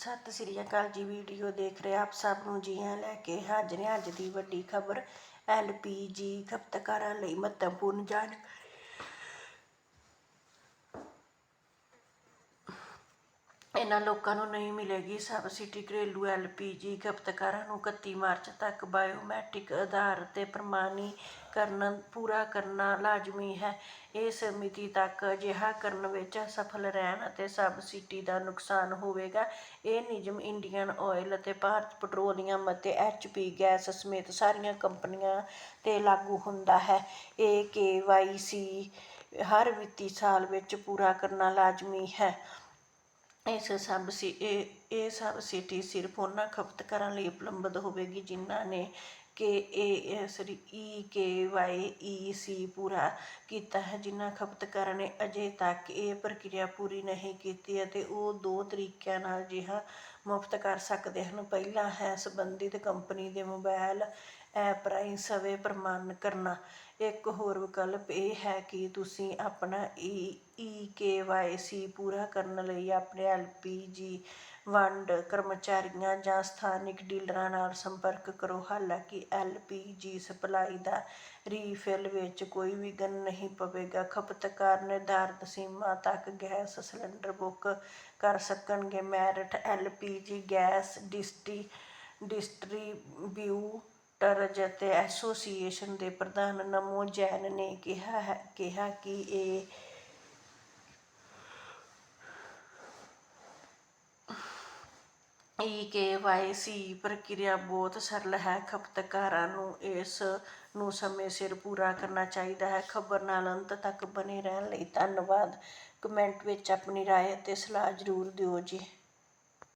ਸਤਿ ਸ੍ਰੀ ਅਕਾਲ ਜੀ, ਵੀਡੀਓ ਦੇਖ ਰਹੇ ਆਪ ਸਭ ਨੂੰ ਜੀ ਆਇਆਂ ਲੈ ਕੇ ਹਾਜ਼ਰ ਹਾਂ ਅੱਜ ਦੀ ਵੱਡੀ ਖਬਰ ਐਲਪੀਜੀ ਖਪਤਕਾਰਾਂ ਲਈ ਮਹੱਤਵਪੂਰਨ ਜਾਣਕਾਰੀ। ਇਹਨਾਂ ਲੋਕਾਂ ਨੂੰ ਨਹੀਂ ਮਿਲੇਗੀ। ਸਬਸਿਡੀ ਘਰੇਲੂ ਐਲਪੀਜੀ ਖਪਤਕਾਰਾਂ ਨੂੰ 31 ਮਾਰਚ ਤੱਕ ਬਾਇਓਮੈਟ੍ਰਿਕ ਆਧਾਰ ਤੇ ਪ੍ਰਮਾਣੀਕਰਨ ਪੂਰਾ ਕਰਨਾ ਲਾਜ਼ਮੀ ਹੈ। ਇਸ ਮਿਤੀ ਤੱਕ ਅਜਿਹਾ ਕਰਨ ਵਿੱਚ ਅਸਫਲ ਰਹਿਣ ਅਤੇ ਸਬਸਿਡੀ ਦਾ ਨੁਕਸਾਨ ਹੋਵੇਗਾ। ਇਹ ਨਿਯਮ ਇੰਡੀਅਨ ਆਇਲ ਅਤੇ ਭਾਰਤ ਪੈਟਰੋਲੀਅਮ ਅਤੇ ਐਚਪੀ ਗੈਸ ਸਮੇਤ ਸਾਰੀਆਂ ਕੰਪਨੀਆਂ ਤੇ ਲਾਗੂ ਹੁੰਦਾ ਹੈ। ਇਹ ਕੇਵਾਈਸੀ ਹਰ ਵਿੱਤੀ ਸਾਲ ਵਿੱਚ ਪੂਰਾ ਕਰਨਾ ਲਾਜ਼ਮੀ ਹੈ। ਇਸ ਸਬਸਿ ਇਹ ਇਹ ਸਬਸਿਡੀ ਸਿਰਫ ਉਹਨਾਂ ਖਪਤਕਾਰਾਂ ਲਈ ਉਪਲਬਧ ਹੋਵੇਗੀ ਜਿਨ੍ਹਾਂ ਨੇ ਕੇ ਇਹ ਸਰੀ ਈ, ਕੇ ਵਾਈ ਈ, ਸੀ ਪੂਰਾ ਕੀਤਾ ਹੈ। ਜਿਨ੍ਹਾਂ ਖਪਤਕਾਰਾਂ ਨੇ ਅਜੇ ਤੱਕ ਇਹ ਪ੍ਰਕਿਰਿਆ ਪੂਰੀ ਨਹੀਂ ਕੀਤੀ ਅਤੇ ਉਹ ਦੋ ਤਰੀਕਿਆਂ ਨਾਲ ਅਜਿਹਾ ਮੁਫਤ ਕਰ ਸਕਦੇ ਹਨ। ਪਹਿਲਾ ਹੈ ਸੰਬੰਧਿਤ ਕੰਪਨੀ ਦੇ ਮੋਬਾਈਲ ਐਪ ਰਾਹੀਂ ਸਵੇ ਪ੍ਰਮਾਣ ਕਰਨਾ ਇੱਕ ਹੋਰ ਵਿਕਲਪ ਇਹ ਹੈ ਕਿ ਤੁਸੀਂ ਆਪਣਾ ਈ ਈ, ਕੇ ਵਾਈ ਸੀ ਪੂਰਾ ਕਰਨ ਲਈ ਆਪਣੇ ਐਲ ਪੀ ਜੀ ਵੰਡ ਕਰਮਚਾਰੀਆਂ ਜਾਂ ਸਥਾਨਕ ਡੀਲਰਾਂ ਨਾਲ ਸੰਪਰਕ ਕਰੋ। ਹਾਲਾਂਕਿ ਐੱਲ ਪੀ ਜੀ ਸਪਲਾਈ ਦਾ ਰੀਫਿਲ ਵਿੱਚ ਕੋਈ ਵਿਘਨ ਨਹੀਂ ਪਵੇਗਾ। ਖਪਤਕਾਰ ਨਿਰਧਾਰਤ ਸੀਮਾ ਤੱਕ ਗੈਸ ਸਿਲੰਡਰ ਬੁੱਕ ਕਰ ਸਕਣਗੇ। ਮੈਰਿਟ ਐੱਲ ਪੀ ਜੀ ਗੈਸ ਡਿਸਟੀ ਡਿਸਟਰੀਬਿਊਟਰਜ਼ ਅਤੇ ਐਸੋਸੀਏਸ਼ਨ ਦੇ ਪ੍ਰਧਾਨ ਨਮੋ ਜੈਨ ਨੇ ਕਿਹਾ ਹੈ ਕਿਹਾ ਕਿ ਇਹ ਈ ਕੇ ਵਾਈ ਸੀ ਪ੍ਰਕਿਰਿਆ ਬਹੁਤ ਸਰਲ ਹੈ। ਖਪਤਕਾਰਾਂ ਨੂੰ ਇਸ ਨੂੰ ਸਮੇਂ ਸਿਰ ਪੂਰਾ ਕਰਨਾ ਚਾਹੀਦਾ ਹੈ। ਖਬਰ ਨਾਲ ਅੰਤ ਤੱਕ ਬਣੇ ਰਹਿਣ ਲਈ ਧੰਨਵਾਦ। ਕਮੈਂਟ ਵਿੱਚ ਆਪਣੀ ਰਾਏ ਅਤੇ ਸਲਾਹ ਜ਼ਰੂਰ ਦਿਓ ਜੀ।